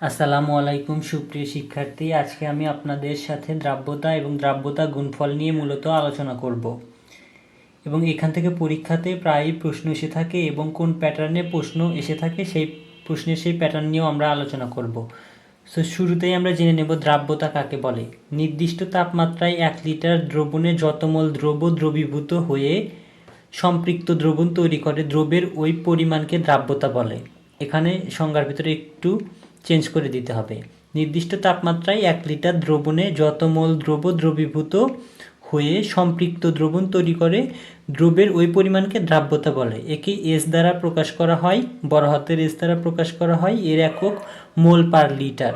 আসসালামু আলাইকুম, সুপ্রিয় শিক্ষার্থী। আজকে আমি আপনাদের সাথে দ্রাব্যতা এবং দ্রাব্যতা গুণফল নিয়ে মূলত আলোচনা করব। এবং এখান থেকে পরীক্ষাতে প্রায়ই প্রশ্ন এসে থাকে এবং কোন প্যাটার্নে প্রশ্ন এসে থাকে সেই প্রশ্নের সেই প্যাটার্ন নিয়েও আমরা আলোচনা করব। সো শুরুতেই আমরা জেনে নেব দ্রাব্যতা কাকে বলে। নির্দিষ্ট তাপমাত্রায় এক লিটার দ্রবণে যত মোল দ্রব্য দ্রবীভূত হয়ে সম্পৃক্ত দ্রবণ তৈরি করে, দ্রব্যের ওই পরিমাণকে দ্রাব্যতা বলে। এখানে সংজ্ঞার ভিতরে একটু চেঞ্জ করে দিতে হবে। নির্দিষ্ট তাপমাত্রায় এক লিটার দ্রবণে যত মোল দ্রব্য দ্রবীভূত হয়ে সম্পৃক্ত দ্রবণ তৈরি করে, দ্রব্যের ওই পরিমাণকে দ্রাব্যতা বলে। একে এস দ্বারা প্রকাশ করা হয়, বড় হাতের এস দ্বারা প্রকাশ করা হয়, এর একক মোল পার লিটার।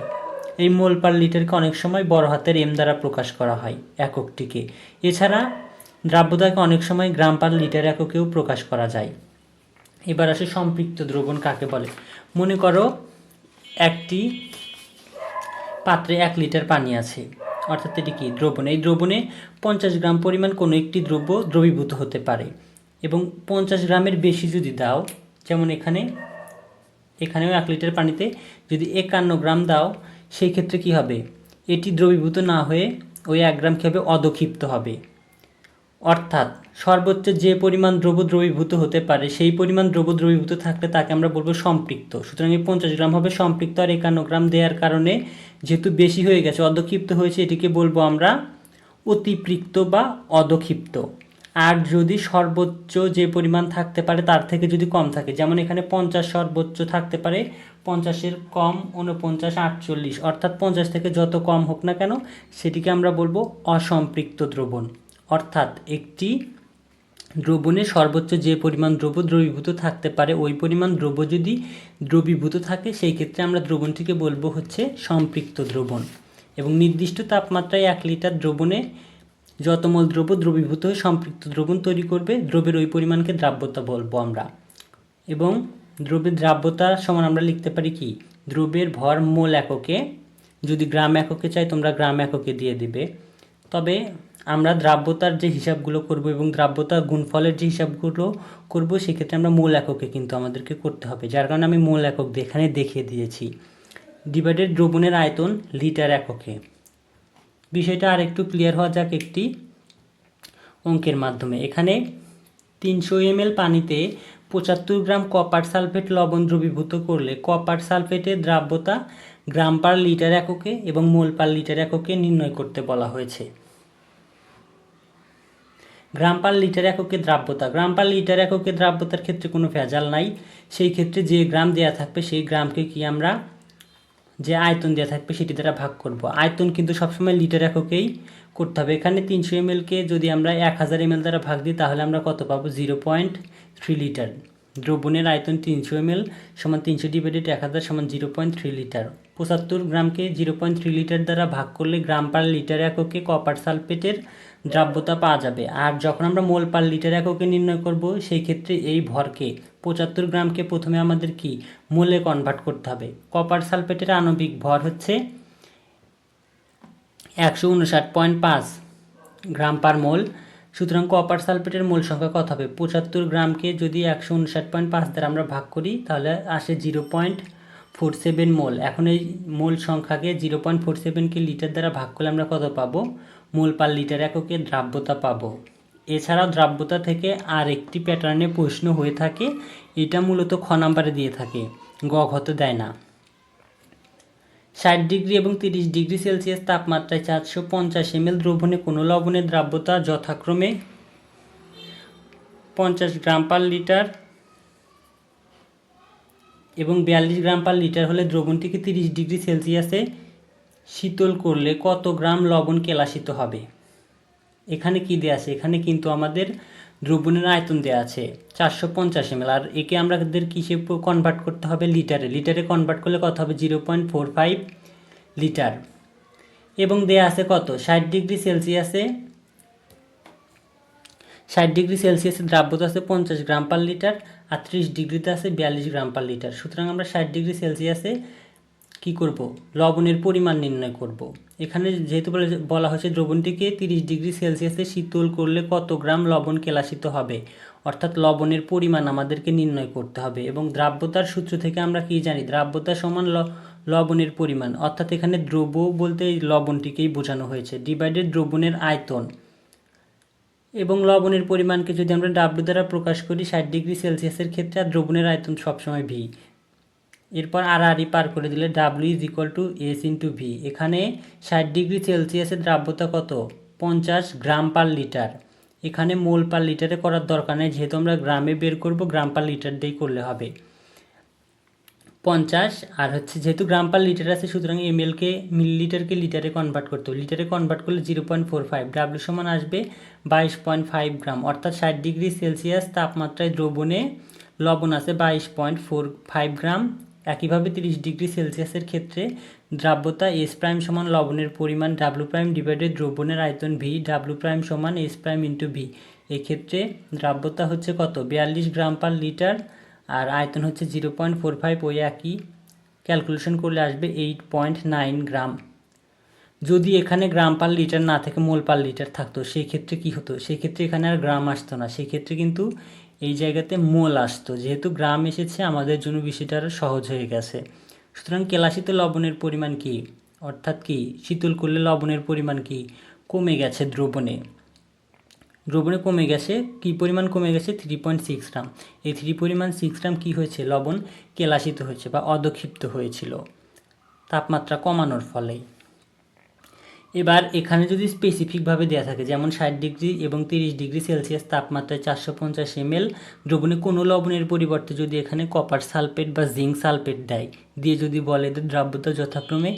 এই মোল পার লিটারকে অনেক সময় বড় হাতের এম দ্বারা প্রকাশ করা হয় এককটিকে। এছাড়া দ্রাব্যতাকে অনেক সময় গ্রাম পার লিটার এককেও প্রকাশ করা যায়। এবার আসে সম্পৃক্ত দ্রবণ কাকে বলে? মনে করো একটি পাত্রে এক লিটার পানি আছে। অর্থাৎ এটি কি? দ্রবণ। এই দ্রবণে পঞ্চাশ গ্রাম পরিমাণ কোনো একটি দ্রব্য দ্রবীভূত হতে পারে এবং পঞ্চাশ গ্রামের বেশি যদি দাও, যেমন এখানে, এখানেও এক লিটার পানিতে যদি একান্ন গ্রাম দাও, সেই ক্ষেত্রে কি হবে? এটি দ্রবীভূত না হয়ে ওই এক গ্রাম কী অদক্ষিপ্ত হবে। অর্থাৎ সর্বোচ্চ যে পরিমাণ দ্রব্য দ্রবীভূত হতে পারে, সেই পরিমাণ দ্রব্য দ্রবীভূত থাকলে তাকে আমরা বলব সম্পৃক্ত। সুতরাং এই পঞ্চাশ গ্রাম হবে সম্পৃক্ত আর একান্ন গ্রাম দেওয়ার কারণে যেহেতু বেশি হয়ে গেছে, অদক্ষিপ্ত হয়েছে, এটিকে বলব আমরা অতিপৃক্ত বা অদক্ষিপ্ত। আর যদি সর্বোচ্চ যে পরিমাণ থাকতে পারে, তার থেকে যদি কম থাকে, যেমন এখানে পঞ্চাশ সর্বোচ্চ থাকতে পারে, পঞ্চাশের কম উনপঞ্চাশ আটচল্লিশ, অর্থাৎ পঞ্চাশ থেকে যত কম হোক না কেন, সেটিকে আমরা বলব অসম্পৃক্ত দ্রবণ। অর্থাৎ একটি দ্রবণে সর্বোচ্চ যে পরিমাণ দ্রব্য দ্রবীভূত থাকতে পারে, ওই পরিমাণ দ্রব্য যদি দ্রবীভূত থাকে, সেই ক্ষেত্রে আমরা দ্রবণটিকে বলব হচ্ছে সম্পৃক্ত দ্রবণ। এবং নির্দিষ্ট তাপমাত্রায় এক লিটার দ্রবণে যত মোল দ্রব্য দ্রবীভূত হয়ে সম্পৃক্ত দ্রবণ তৈরি করবে, দ্রব্যের ওই পরিমাণকে দ্রাব্যতা বলব আমরা। এবং দ্রব্যের দ্রাব্যতা সমান আমরা লিখতে পারি কি? দ্রব্যের ভর মোল এককে, যদি গ্রাম এককে চাই, তোমরা গ্রাম এককে দিয়ে দিবে। তবে আমরা দ্রাব্যতার যে হিসাবগুলো করব এবং দ্রাব্যতা গুণফলের যে হিসাবগুলো করব, সেক্ষেত্রে আমরা মূল এককে কিন্তু আমাদেরকে করতে হবে। যার কারণে আমি মূল একক এখানে দেখিয়ে দিয়েছি। ডিভাইডেড দ্রবণের আয়তন লিটার এককে। বিষয়টা আর একটু ক্লিয়ার হওয়া যাক একটি অঙ্কের মাধ্যমে। এখানে তিনশো এমএল পানিতে পঁচাত্তর গ্রাম কপার সালফেট লবণ দ্রবীভূত করলে কপার সালফেটের দ্রাব্যতা গ্রাম পার লিটার এককে এবং মোল পার লিটার এককে নির্ণয় করতে বলা হয়েছে। গ্রাম পার লিটার এককে দ্রাব্যতা। গ্রাম পার লিটার এককে দ্রাব্যতার ক্ষেত্রে কোনো ভেজাল নাই। সেই ক্ষেত্রে যে গ্রাম দেওয়া থাকবে, সেই গ্রামকে কি আমরা যে আয়তন দেওয়া থাকবে, সেটি দ্বারা ভাগ করব। আয়তন কিন্তু সবসময় লিটার এককেই করতে হবে। এখানে তিনশো এমএলকে যদি আমরা এক হাজার এমএল দ্বারা ভাগ দিই, তাহলে আমরা কত পাবো? Zero point three litre. দ্রবণের আয়তন তিনশো এমএল সমান তিনশো ডিভাইডেড এক হাজার সমান জিরো পয়েন্ট থ্রি লিটার। পঁচাত্তর গ্রামকে জিরো পয়েন্ট থ্রি লিটার দ্বারা ভাগ করলে গ্রাম পার লিটার এককে কপার সালফেটের দ্রাব্যতা পাওয়া যাবে। আর যখন আমরা মোল পার লিটার এককে নির্ণয় করব, সেই ক্ষেত্রে এই ভরকে পঁচাত্তর গ্রামকে প্রথমে আমাদের কি? মোলে কনভার্ট করতে হবে। কপার সালফেটের আণবিক ভর হচ্ছে একশো উনষাট পয়েন্ট পাঁচ গ্রাম পার মোল। সুতরাং কপার সালফেটের মোল সংখ্যা কত হবে? পঁচাত্তর গ্রামকে যদি একশো উনষাট পয়েন্ট পাঁচ দ্বারা আমরা ভাগ করি, তাহলে আসে zero point four seven mole. এখন এই মোল সংখ্যাকে জিরো পয়েন্ট ফোর সেভেনকে লিটার দ্বারা ভাগ করলে আমরা কত পাবো? মোল পার লিটার এককে দ্রাব্যতা পাবো। এছাড়াও দ্রাব্যতা থেকে আর একটি প্যাটার্নে প্রশ্ন হয়ে থাকে, এটা মূলত খ নাম্বারে দিয়ে থাকে, গ ঘতে দেয় না। ষাট ডিগ্রি এবং তিরিশ ডিগ্রি সেলসিয়াস তাপমাত্রায় চারশো পঞ্চাশ এমএল দ্রবণে কোনো লবণের দ্রাব্যতা যথাক্রমে পঞ্চাশ গ্রাম পার লিটার এবং বিয়াল্লিশ গ্রাম পার লিটার হলে দ্রবণটিকে তিরিশ ডিগ্রি সেলসিয়াসে শীতল করলে কত গ্রাম লবণ কেলাসিত হবে? এখানে কি দেওয়া আছে? এখানে কিন্তু আমাদের দ্রবণের আয়তন দেওয়া আছে চারশো পঞ্চাশ এমএল আর একে আমাদের কিসে কনভার্ট করতে হবে? লিটারে লিটারে কনভার্ট করলে কত হবে? Zero point four five litre এবং দেয়া আছে কত? ষাট ডিগ্রি সেলসিয়াসে ষাট ডিগ্রি সেলসিয়াসে দ্রাব্যতা আছে পঞ্চাশ গ্রাম পার লিটার আর ত্রিশ ডিগ্রিতে আছে বিয়াল্লিশ গ্রাম পার লিটার সুতরাং আমরা ষাট ডিগ্রি সেলসিয়াসে কি করব? লবণের পরিমাণ নির্ণয় করব। এখানে যেহেতু বলে- হয়েছে দ্রবণটিকে তিরিশ ডিগ্রি সেলসিয়াসে শীতল করলে কত গ্রাম লবণ কেলাসিত হবে? অর্থাৎ লবণের পরিমাণ আমাদেরকে নির্ণয় করতে হবে এবং দ্রাব্যতার সূত্র থেকে আমরা কি জানি? দ্রাব্যতা সমান লবণের পরিমাণ। অর্থাৎ এখানে দ্রব্য বলতে এই লবণটিকেই বোঝানো হয়েছে। ডিভাইডেড দ্রবণের আয়তন। এবং লবণের পরিমাণকে যদি আমরা ডাব্লু দ্বারা প্রকাশ করি, ষাট ডিগ্রি সেলসিয়াসের ক্ষেত্রে আর দ্রবণের আয়তন সবসময় ভি এরপর আর আরই পার করে দিলে W is equal to S into V এখানে ষাট ডিগ্রি সেলসিয়াসের দ্রাব্যতা কত? পঞ্চাশ গ্রাম পার লিটার। এখানে মোল পার লিটারে করার দরকার নেই, যেহেতু আমরা গ্রামে বের করব, গ্রাম পার লিটার দিয়েই করলে হবে। পঞ্চাশ, আর হচ্ছে যেহেতু গ্রাম পার লিটার আছে, সুতরাং এম এলকে মিলিলিটারকে লিটারে কনভার্ট করতে হবে। লিটারে কনভার্ট করলে zero point four five W সমান আসবে বাইশ পয়েন্ট ফাইভ গ্রাম। অর্থাৎ ষাট ডিগ্রি সেলসিয়াস তাপমাত্রায় দ্রবণে লবণ আছে বাইশ পয়েন্ট ফোর ফাইভ গ্রাম। একইভাবে তিরিশ ডিগ্রি সেলসিয়াসের ক্ষেত্রে দ্রাব্যতা এস প্রাইম সমান লবণের পরিমাণ ডাব্লু প্রাইম ডিভাইডেড দ্রবণের আয়তন ভি ডাব্লু প্রাইম সমান এস প্রাইম ইন্টু ভি এক্ষেত্রে দ্রাব্যতা হচ্ছে কত? বিয়াল্লিশ গ্রাম পার লিটার আর আয়তন হচ্ছে জিরো পয়েন্ট ফোর ফাইভ ওই একই ক্যালকুলেশন করলে আসবে এইট পয়েন্ট নাইন গ্রাম। যদি এখানে গ্রাম পার লিটার না থেকে, মোল পার লিটার থাকতো সেই ক্ষেত্রে কি হতো? সেই ক্ষেত্রে এখানে আর গ্রাম আসতো না। সেই ক্ষেত্রে কিন্তু এই জায়গাতে মোল আসতো। যেহেতু গ্রাম এসেছে, আমাদের জন্য বিষয়টা আরও সহজ হয়ে গেছে। সুতরাং কেলাসিতে লবণের পরিমাণ কি? অর্থাৎ কি, শীতল করলে লবণের পরিমাণ কি? কমে গেছে দ্রবণে। দ্রবণে কমে গেছে, কি পরিমাণ কমে গেছে? Three point six gram. এই থ্রি পরিমাণ সিক্স গ্রাম কী হয়েছে? লবণ কেলাসিত হয়েছে বা অদক্ষিপ্ত হয়েছিল। তাপমাত্রা কমানোর ফলে এবার এখানে যদি স্পেসিফিকভাবে দেওয়া থাকে, যেমন ষাট ডিগ্রি এবং তিরিশ ডিগ্রি সেলসিয়াস তাপমাত্রায় চারশো পঞ্চাশ এমএল, দ্রবণে কোনো লবণের পরিবর্তে যদি এখানে কপার সালফেট বা জিঙ্ক সালফেট দেয়, দিয়ে যদি বলে দ্রাব্যতা যথাক্রমে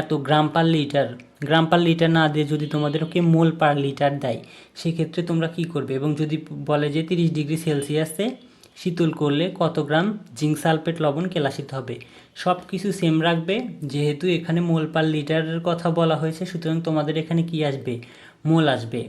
এত গ্রাম পার লিটার গ্রাম পার লিটার না দিয়ে যদি তোমাদেরকে মোল পার লিটার দেয়, সেক্ষেত্রে তোমরা কি করবে? এবং যদি বলে যে তিরিশ ডিগ্রি সেলসিয়াসে শীতল করলে কত গ্রাম জিঙ্ক সালফেট লবণ কেলাসিত হবে? সব কিছু সেম রাখবে, যেহেতু এখানে মোল পার লিটারের কথা বলা হয়েছে, সুতরাং তোমাদের এখানে কি আসবে? মোল আসবে।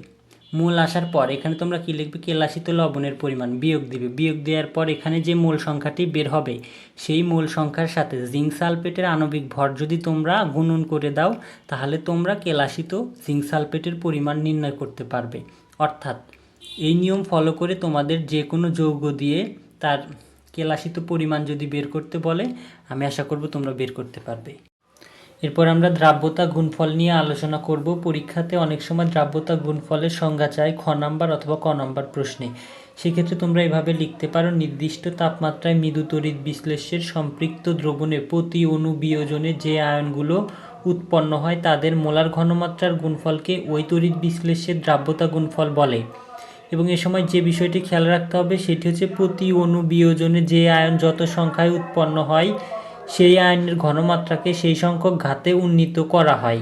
মোল আসার পর এখানে তোমরা কি লিখবে? কেলাসিত লবণের পরিমাণ বিয়োগ দিবে। বিয়োগ দেওয়ার পর এখানে যে মোল সংখ্যাটি বের হবে, সেই মোল সংখ্যার সাথে জিঙ্ক সালফেটের আণবিক ভর যদি তোমরা গুণন করে দাও, তাহলে তোমরা কেলাসিত জিঙ্ক সালফেটের পরিমাণ নির্ণয় করতে পারবে। অর্থাৎ এই নিয়ম ফলো করে তোমাদের যে কোনো যৌগ দিয়ে তার কেলাসিত পরিমাণ যদি বের করতে বলে, আমি আশা করব তোমরা বের করতে পারবে। এরপর আমরা দ্রাব্যতা গুণফল নিয়ে আলোচনা করব। পরীক্ষাতে অনেক সময় দ্রাব্যতা গুণফলের সংজ্ঞা চাই খ নাম্বার অথবা ক নাম্বার প্রশ্নে। সেক্ষেত্রে তোমরা এভাবে লিখতে পারো, নির্দিষ্ট তাপমাত্রায় মৃদু তড়িৎ বিশ্লেষ্যের সম্পৃক্ত দ্রবণে প্রতি অণু বিয়োজনে যে আয়নগুলো উৎপন্ন হয়, তাদের মোলার ঘনমাত্রার গুণফলকে ওই তড়িৎ বিশ্লেষ্যের দ্রাব্যতা গুণফল বলে। এবং এ সময় যে বিষয়টি খেয়াল রাখতে হবে সেটি হচ্ছে প্রতি অণু বিয়োজনে যে আয়ন যত সংখ্যায় উৎপন্ন হয়, সেই আয়নের ঘনমাত্রাকে সেই সংখ্যক ঘাতে উন্নীত করা হয়।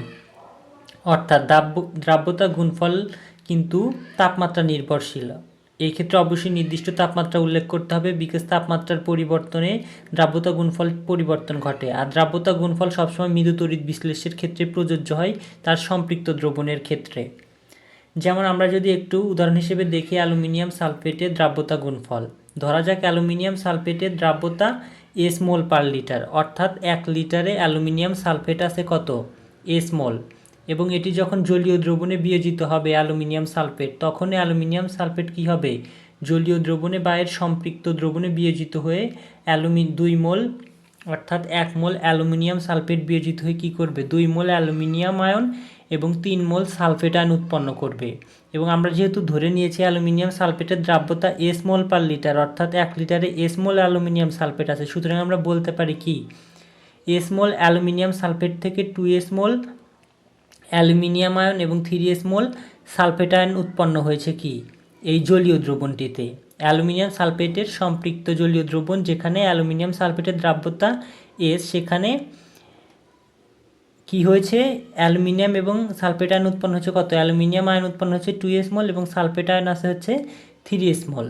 অর্থাৎ দ্রাব্য, দ্রাব্যতা গুণফল কিন্তু তাপমাত্রা নির্ভরশীল। এই ক্ষেত্রে অবশ্যই নির্দিষ্ট তাপমাত্রা উল্লেখ করতে হবে, বিকজ তাপমাত্রার পরিবর্তনে দ্রাব্যতা গুণফল পরিবর্তন ঘটে। আর দ্রাব্যতা গুণফল সবসময় মৃদু তড়িৎ বিশ্লেষের ক্ষেত্রে প্রযোজ্য হয় তার সম্পৃক্ত দ্রবণের ক্ষেত্রে। যেমন আমরা যদি একটু উদাহরণ হিসেবে দেখি, অ্যালুমিনিয়াম সালফেটের দ্রাব্যতা গুণফল। ধরা যাক অ্যালুমিনিয়াম সালফেটের দ্রাব্যতা এস মোল পার লিটার, অর্থাৎ এক লিটারে অ্যালুমিনিয়াম সালফেট আছে কত? S mole. এবং এটি যখন জলীয় দ্রবণে বিয়োজিত হবে অ্যালুমিনিয়াম সালফেট, তখন অ্যালুমিনিয়াম সালফেট কি হবে? জলীয় দ্রবণে বা এর সম্পৃক্ত দ্রবণে বিয়োজিত হয়ে অ্যালুমি, দুই মোল, অর্থাৎ এক মোল অ্যালুমিনিয়াম সালফেট বিয়োজিত হয়ে কী করবে? দুই মোল অ্যালুমিনিয়াম আয়ন এবং তিন মোল সালফেট আয়ন উৎপন্ন করবে। এবং আমরা যেহেতু ধরে নিয়েছি অ্যালুমিনিয়াম সালফেটের দ্রাব্যতা এস মোল পার লিটার, অর্থাৎ এক লিটারে এস মোল অ্যালুমিনিয়াম সালফেট আছে। সুতরাং আমরা বলতে পারি কি, এস মোল অ্যালুমিনিয়াম সালফেট থেকে two S mole aluminium ion এবং three S mole sulphate ion উৎপন্ন হয়েছে কি, এই জলীয় দ্রবণটিতে। অ্যালুমিনিয়াম সালফেটের সম্পৃক্ত জলীয় দ্রবণ যেখানে অ্যালুমিনিয়াম সালফেটের দ্রাব্যতা এস, সেখানে কি হয়েছে? অ্যালুমিনিয়াম এবং সালফেট আয়ন উৎপন্ন হচ্ছে কত? অ্যালুমিনিয়াম আয়ন উৎপন্ন হচ্ছে টু এস মল এবং সালফেট আয়ন আছে হচ্ছে থ্রি এস মল।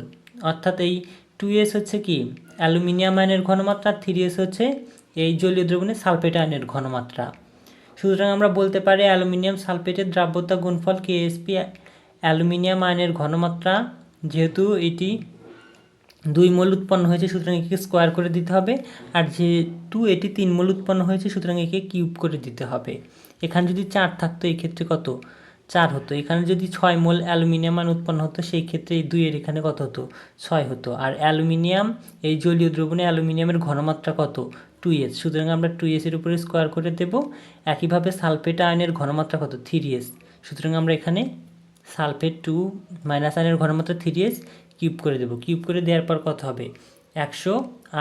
অর্থাৎ এই টু এস হচ্ছে কি? অ্যালুমিনিয়াম আয়নের ঘনমাত্রা, থ্রি এস হচ্ছে এই জলীয় দ্রবণের সালফেট আয়নের ঘনমাত্রা। সুতরাং আমরা বলতে পারি অ্যালুমিনিয়াম সালফেটের দ্রাব্যতা গুণফল কে কেএসপি অ্যালুমিনিয়াম আয়নের ঘনমাত্রা, যেহেতু এটি দুই মোল উৎপন্ন হয়েছে, সুতরাং একে স্কোয়ার করে দিতে হবে। আর যেহেতু এটি তিন মোল উৎপন্ন হয়েছে, সুতরাং একে কিউব করে দিতে হবে। এখানে যদি চার থাকতো এই ক্ষেত্রে কত? চার হতো। এখানে যদি ছয় মোল অ্যালুমিনিয়াম আয়ন উৎপন্ন হতো, সেই ক্ষেত্রে এই দুইয়ের এখানে কত হতো? ছয় হতো। আর অ্যালুমিনিয়াম, এই জলীয় দ্রবণে অ্যালুমিনিয়ামের ঘনমাত্রা কত? টু এস সুতরাং আমরা টু এসের উপরে স্কোয়ার করে দেব। একইভাবে সালফেট আয়নের ঘনমাত্রা কত? থ্রি এস সুতরাং আমরা এখানে সালফেট টু মাইনাস আয়নের ঘনমাত্রা থ্রি এস কিউব করে দেব। কিউব করে দেওয়ার পর কত হবে? একশো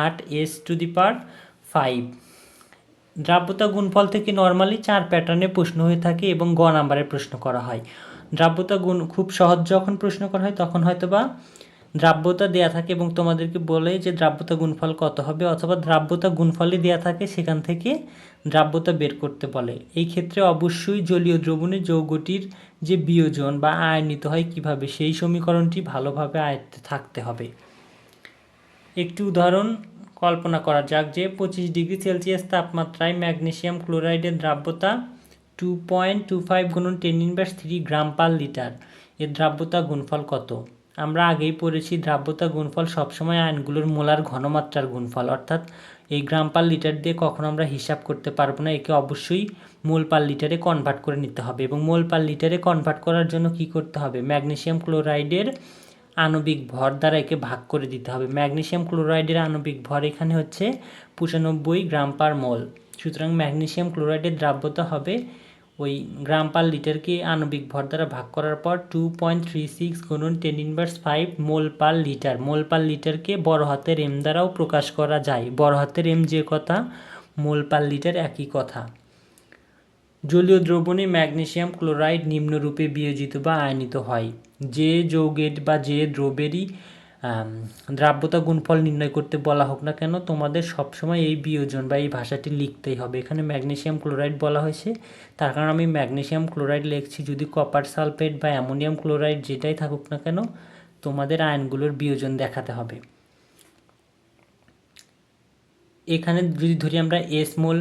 আট S to the power five. দ্রাব্যতা গুণফল থেকে নর্মালি চার প্যাটার্নে প্রশ্ন হয়ে থাকে এবং গ নাম্বারে প্রশ্ন করা হয়। দ্রাব্যতা গুণ খুব সহজ যখন প্রশ্ন করা হয়, তখন হয়তো বা দ্রাব্যতা দেয়া থাকে এবং তোমাদেরকে বলে যে দ্রাব্যতা গুণফল কত হবে অথবা দ্রাব্যতা গুণফলই দেয়া থাকে সেখান থেকে দ্রাব্যতা বের করতে বলে। এই ক্ষেত্রে অবশ্যই জলীয় দ্রবণে যৌগটির যে বিয়োজন বা আয়নিত হয় কীভাবে সেই সমীকরণটি ভালোভাবে আয়ত্তে থাকতে হবে। একটি উদাহরণ কল্পনা করা যাক যে পঁচিশ ডিগ্রি সেলসিয়াস তাপমাত্রায় ম্যাগনেসিয়াম ক্লোরাইডের দ্রাব্যতা টু পয়েন্ট টু ফাইভ গুণন ten inverse three gram per litre এর দ্রাব্যতা গুণফল কত? আমরা আগেই পড়েছি, দ্রাব্যতা গুণফল সবসময় আয়নগুলোর মোলার ঘনমাত্রার গুণফল। অর্থাৎ এই গ্রাম পার লিটার দিয়ে কখনো আমরা হিসাব করতে পারব না, একে অবশ্যই মোল পার লিটারে কনভার্ট করে নিতে হবে। এবং মোল পার লিটারে কনভার্ট করার জন্য কি করতে হবে? ম্যাগনেশিয়াম ক্লোরাইডের আণবিক ভর দ্বারা একে ভাগ করে দিতে হবে। ম্যাগনেশিয়াম ক্লোরাইডের আণবিক ভর এখানে হচ্ছে পঁচানব্বই গ্রাম পার মোল। সুতরাং ম্যাগনেশিয়াম ক্লোরাইডের দ্রাব্যতা হবে ওই গ্রাম পার লিটারকে আণবিক ভর দ্বারা ভাগ করার পর টু পয়েন্ট থ্রি সিক্স গুণন ten inverse five mole per litre. Mole per লিটারকে বড় হাতের এম দ্বারাও প্রকাশ করা যায়। বড় হাতের এম যে কথা মোল পার লিটার একই কথা। জলীয় দ্রবণে ম্যাগনেসিয়াম ক্লোরাইড নিম্নরূপে বিয়োজিত বা আয়নিত হয়। যে যৌগের বা যে দ্রব্যেরই আম, দ্রাব্যতা গুণফল নির্ণয় করতে বলা হোক না কেন, তোমাদের সবসময় এই বিয়োজন বা এই ভাষাটি লিখতেই হবে। এখানে ম্যাগনেশিয়াম ক্লোরাইড বলা হয়েছে। তার কারণ আমি ম্যাগনেশিয়াম ক্লোরাইড লিখছি, যদি কপার সালফেট বা অ্যামোনিয়াম ক্লোরাইড যেটাই থাকুক না কেন, তোমাদের আয়নগুলোর বিয়োজন দেখাতে হবে। এখানে যদি ধরি আমরা S mole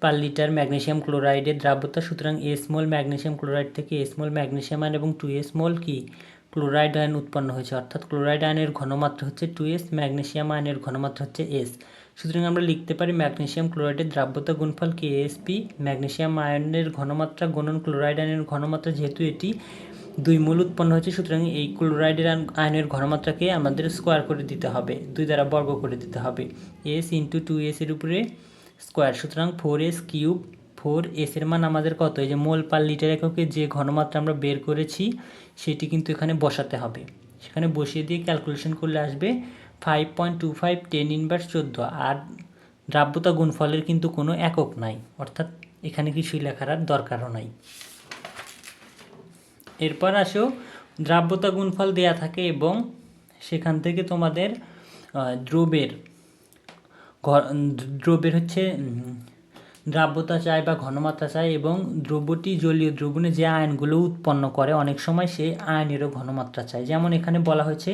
per litre magnesium ক্লোরাইডের দ্রাব্যতা, সুতরাং এস মোল ম্যাগনেসিয়াম ক্লোরাইড থেকে এস মোল ম্যাগনেসিয়াম আয়ন এবং টু এস মোল কি? ক্লোরাইড আয়ন উৎপন্ন হয়েছে, অর্থাৎ ক্লোরাইড আয়নের ঘনমাত্রা হচ্ছে টু এস ম্যাগনেসিয়াম আয়নের ঘনমাত্রা হচ্ছে এস। সুতরাং আমরা লিখতে পারি ম্যাগনেসিয়াম ক্লোরাইডের দ্রাব্যতা গুণফল কে এসপি ম্যাগনেসিয়াম আয়নের ঘনমাত্রা গুণন ক্লোরাইড আয়নের ঘনমাত্রা যেহেতু এটি দুই মূল উৎপন্ন হয়েছে, সুতরাং এই ক্লোরাইডের আয়ন- আয়নের ঘনমাত্রাকে আমাদের স্কোয়ার করে দিতে হবে, দুই দ্বারা বর্গ করে দিতে হবে। এস ইন্টু টু এস এর উপরে স্কোয়ার, সুতরাং four S cube four S এর মান আমাদের কত? এই যে মোল পার লিটার এককে যে ঘনমাত্রা আমরা বের করেছি, সেটি কিন্তু এখানে বসাতে হবে। সেখানে বসিয়ে দিয়ে ক্যালকুলেশন করলে আসবে five point two five ten inverse চোদ্দ আর দ্রাব্যতা গুণফলের কিন্তু কোনো একক নাই, অর্থাৎ এখানে কিছুই লেখার আর দরকারও নাই। এরপর আসো, দ্রাব্যতা গুণফল দেয়া থাকে এবং সেখান থেকে তোমাদের দ্রব্যের দ্রব্যের হচ্ছে দ্রাব্যতা চাই বা ঘনমাত্রা চায় এবং দ্রব্যটি জলীয় দ্রবণে যে আয়নগুলো উৎপন্ন করে, অনেক সময় সেই আয়নেরও ঘনমাত্রা চায় যেমন এখানে বলা হয়েছে,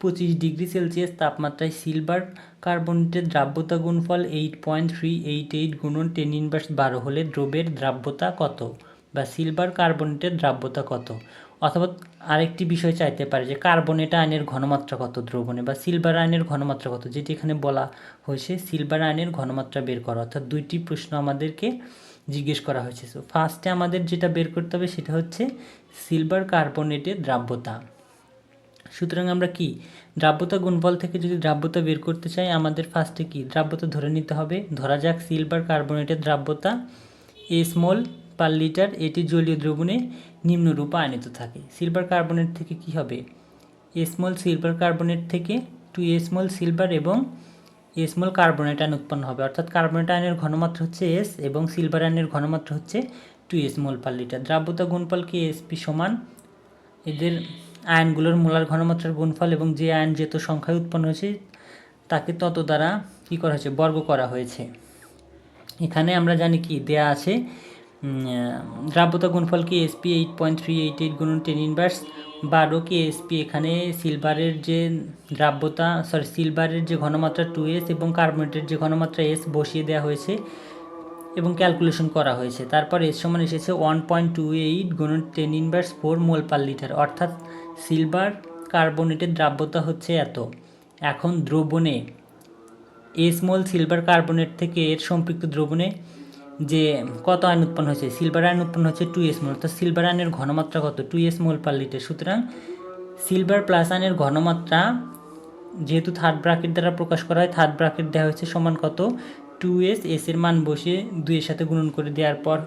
পঁচিশ ডিগ্রি সেলসিয়াস তাপমাত্রায় সিলভার কার্বনেটের দ্রাব্যতা গুণফল eight point three eight eight গুণন টেন ইনভার্স বারো হলে দ্রব্যের দ্রাব্যতা কত বা সিলভার কার্বনেটের দ্রাব্যতা কত? অথবা আরেকটি বিষয় চাইতে পারে যে কার্বনেট আয়নের ঘনমাত্রা কত দ্রবণে বা সিলভার আয়নের ঘনমাত্রা কত? যেটি এখানে বলা হয়েছে সিলভার আয়নের ঘনমাত্রা বের করা। অর্থাৎ দুইটি প্রশ্ন আমাদেরকে জিজ্ঞেস করা হয়েছে। সো ফার্স্টে আমাদের যেটা বের করতে হবে সেটা হচ্ছে সিলভার কার্বনেটের দ্রাব্যতা। সুতরাং আমরা কি? দ্রাব্যতা গুণফল থেকে যদি দ্রাব্যতা বের করতে চাই, আমাদের ফার্স্টে কি? দ্রাব্যতা ধরে নিতে হবে। ধরা যাক সিলভার কার্বনেটের দ্রাব্যতা এ স্মল পার লিটার এটি জলীয় দ্রবণে নিম্নরূপ আয়নিত থাকে। সিলভার কার্বনেট থেকে কি হবে? এ স্মল সিলভার কার্বনেট থেকে টু স্মল সিলভার এবং এ স্মল কার্বনেট আয়ন উৎপন্ন হবে। অর্থাৎ কার্বনেট আয়নের ঘনমাত্রা হচ্ছে এস এবং সিলভার আয়নের ঘনমাত্রা হচ্ছে two S mole per litre দ্রাব্যতা গুণফল কি এসপি সমান? এদের আয়নগুলোর মোলার ঘনমাত্রার গুণফল এবং যে আয়ন যেত সংখ্যায় উৎপন্ন হয়েছে, তাকে তত দ্বারা কী করা হয়েছে? বর্গ করা হয়েছে। এখানে আমরা জানি কি? দেয়া আছে দ্রাব্যতা গুণফল কি SP eight point three eight eight গুণন টেন ইনভার্স বারো কি এসপি এখানে সিলভারের যে দ্রাব্যতা সরি সিলভারের যে ঘনমাত্রা টু এস এবং কার্বনেটের যে ঘনমাত্রা এস বসিয়ে দেওয়া হয়েছে এবং ক্যালকুলেশন করা হয়েছে। তারপর এর সমান এসেছে ওয়ান পয়েন্ট টু এইট গুণন ten inverse four mole per litre. অর্থাৎ সিলভার কার্বনেটের দ্রাব্যতা হচ্ছে এত। এখন দ্রবণে এস মোল সিলভার কার্বনেট থেকে এর সম্পৃক্ত দ্রবণে যে কত আয়ন উৎপন্ন হয়েছে? সিলভার আয়ন উৎপন্ন হচ্ছে টু এস মোল অর্থাৎ সিলভার আয়নের ঘনমাত্রা কত? Two S mole per litre সুতরাং সিলভার প্লাস আয়নের ঘনমাত্রা যেহেতু থার্ড ব্রাকেট দ্বারা প্রকাশ করা হয় থার্ড ব্রাকেট দেওয়া হয়েছে সমান কত? টু এস এস এর মান বসিয়ে দুইয়ের সাথে গুণন করে দেওয়ার পর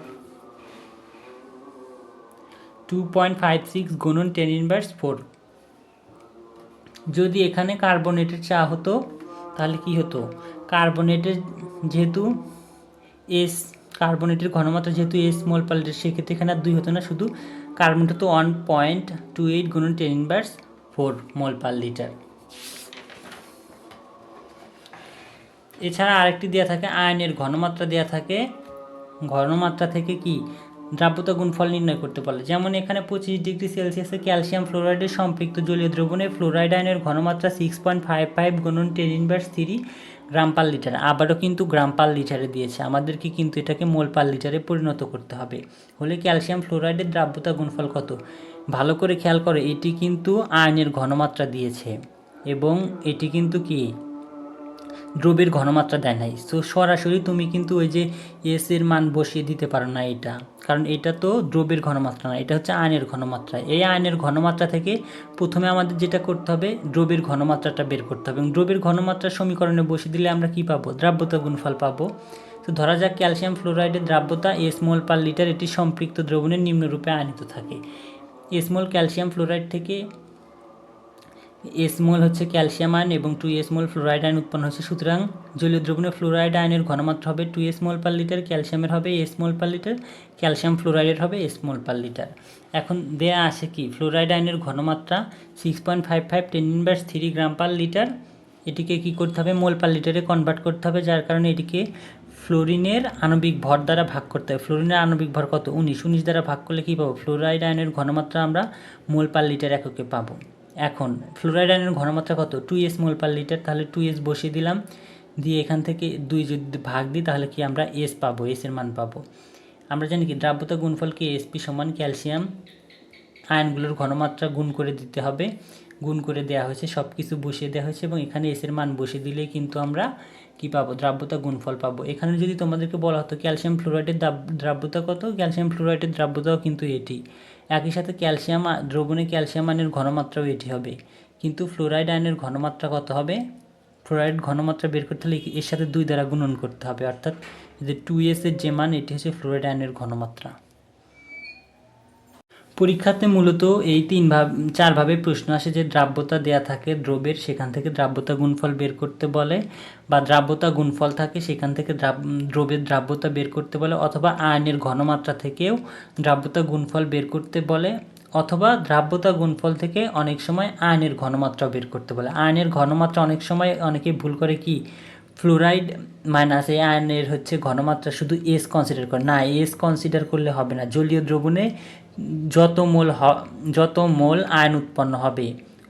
টু পয়েন্ট ফাইভ সিক্স গুণন টেন ইনভার্স ফোর যদি এখানে কার্বনেটের চা হতো, তাহলে কি হতো? কার্বনেটের যেহেতু এস কার্বনেটের ঘনমাত্রা যেহেতু এস স্মল পাল্টের সেক্ষেত্রে এখানে আর দুই হতো না, শুধু কার্বনেট তো ওয়ান পয়েন্ট টু এইট গুণন ten inverse four mole per litre এছাড়া আরেকটি দেওয়া থাকে, আয়নের ঘনমাত্রা দেওয়া থাকে। ঘনমাত্রা থেকে কি? দ্রাব্যতা গুণফল নির্ণয় করতে পারলে। যেমন এখানে পঁচিশ ডিগ্রি সেলসিয়াসে ক্যালসিয়াম ফ্লোরাইডের সম্পৃক্ত জলীয় দ্রবণে ফ্লোরাইড আয়নের ঘনমাত্রা সিক্স পয়েন্ট ফাইভ ফাইভ গুণন ten inverse three gram per litre. আবারও কিন্তু গ্রাম পার লিটারে দিয়েছে। আমাদেরকে কিন্তু এটাকে মোল পার লিটারে পরিণত করতে হবে। হলে ক্যালসিয়াম ফ্লোরাইডের দ্রাব্যতা গুণফল কত? ভালো করে খেয়াল করে, এটি কিন্তু আয়নের ঘনমাত্রা দিয়েছে। এবং এটি কিন্তু কি? দ্রব্যের ঘনমাত্রা দেয় নাই। তো সরাসরি তুমি কিন্তু ওই যে এস এর মান বসিয়ে দিতে পারো না এটা। কারণ এটা তো দ্রব্যের ঘনমাত্রা না, এটা হচ্ছে আয়নের ঘনমাত্রা। এই আয়নের ঘনমাত্রা থেকে প্রথমে আমাদের যেটা করতে হবে, দ্রব্যের ঘনমাত্রাটা বের করতে হবে। এবং দ্রব্যের ঘনমাত্রা সমীকরণে বসিয়ে দিলে আমরা কি পাবো? দ্রাব্যতা গুণফল পাবো। তো ধরা যাক ক্যালসিয়াম ফ্লোরাইডের দ্রাব্যতা এস মোল পার লিটার এটি সম্পৃক্ত দ্রবণের নিম্নরূপে আয়নিত থাকে। এসমোল ক্যালসিয়াম ফ্লোরাইড থেকে এসমোল হচ্ছে ক্যালসিয়াম আয়ন এবং two S mole fluoride ion উৎপন্ন হচ্ছে। সুতরাং জলীয় দ্রবণে ফ্লোরাইড আয়নের ঘনমাত্রা হবে টু এসমোল পার লিটার ক্যালসিয়ামের হবে এসমোল পার লিটার ক্যালসিয়াম ফ্লোরাইডের হবে এসমোল পার লিটার এখন দেয়া আছে কি? ফ্লোরাইড আয়নের ঘনমাত্রা six point five five ten inverse three gram per litre এটিকে কি করতে হবে? মোল পার লিটারে কনভার্ট করতে হবে, যার কারণে এটিকে ফ্লোরিনের আণবিক ভর দ্বারা ভাগ করতে হবে। ফ্লোরিনের আণবিক ভর কত? উনিশ। উনিশ দ্বারা ভাগ করলে কী পাবো? ফ্লোরাইড আয়নের ঘনমাত্রা আমরা মোল পার লিটার এককে পাবো। এখন ফ্লোরাইড আয়নের ঘনমাত্রা কত? Two S mole per litre তাহলে টু এস বসিয়ে দিলাম। দিয়ে এখান থেকে দুই যদি ভাগ দিই, তাহলে কি আমরা এস পাবো এসের মান পাবো। আমরা জানি কি, দ্রাব্যতা গুণফলকে এসপি সমান ক্যালসিয়াম আয়নগুলোর ঘনমাত্রা গুণ করে দিতে হবে। গুণ করে দেওয়া হয়েছে সব কিছু বসিয়ে দেওয়া হয়েছে এবং এখানে এসের মান বসিয়ে দিলেই কিন্তু আমরা কি পাবো? দ্রাব্যতা গুণফল পাবো। এখানে যদি তোমাদেরকে বলা হতো ক্যালসিয়াম ফ্লোরাইডের দ্রাব্যতা কত? ক্যালসিয়াম ফ্লোরাইডের দ্রাব্যতাও কিন্তু এটি। একই সাথে ক্যালসিয়াম দ্রবণে ক্যালসিয়াম আয়নের ঘনমাত্রাও এটি হবে। কিন্তু ফ্লোরাইড আয়নের ঘনমাত্রা কত হবে? ফ্লোরাইড ঘনমাত্রা বের করতে হলে এর সাথে দুই দ্বারা গুণন করতে হবে। অর্থাৎ যে টু এর যে মান, এটি হচ্ছে ফ্লোরাইড আয়নের ঘনমাত্রা। পরীক্ষাতে মূলত এই তিন ভাব চারভাবে প্রশ্ন আসে, যে দ্রাব্যতা দেয়া থাকে দ্রব্যের, সেখান থেকে দ্রাব্যতা গুণফল বের করতে বলে, বা দ্রাব্যতা গুণফল থাকে সেখান থেকে দ্রব্যের দ্রাব্যতা বের করতে বলে, অথবা আয়নের ঘনমাত্রা থেকেও দ্রাব্যতা গুণফল বের করতে বলে, অথবা দ্রাব্যতা গুণফল থেকে অনেক সময় আয়নের ঘনমাত্রা বের করতে বলে। আয়নের ঘনমাত্রা অনেক সময় অনেকে ভুল করে কি? ফ্লোরাইড মাইনাস এই আয়নের হচ্ছে ঘনমাত্রা শুধু এস কনসিডার করে। না এস কনসিডার করলে হবে না। জলীয় দ্রবণে যত মোল যত মোল আয়ন উৎপন্ন হবে,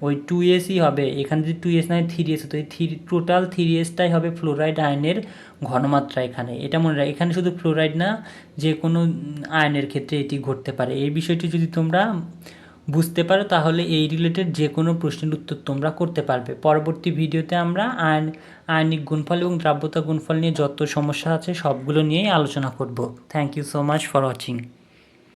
ওই টু এসই হবে। এখানে যদি টু এস নয় থ্রি এস হতো এই থ্রি টোটাল থ্রি এসটাই হবে ফ্লোরাইড আয়নের ঘনমাত্রা এখানে। এটা মনে রাখ, এখানে শুধু ফ্লোরাইড না, যে কোনো আয়নের ক্ষেত্রে এটি ঘটতে পারে। এই বিষয়টি যদি তোমরা বুঝতে পারো, তাহলে এই রিলেটেড যে কোনো প্রশ্নের উত্তর তোমরা করতে পারবে। পরবর্তী ভিডিওতে আমরা আয়ন আয়নিক গুণফল এবং দ্রাব্যতা গুণফল নিয়ে যত সমস্যা আছে সবগুলো নিয়েই আলোচনা করব। Thank you so much for watching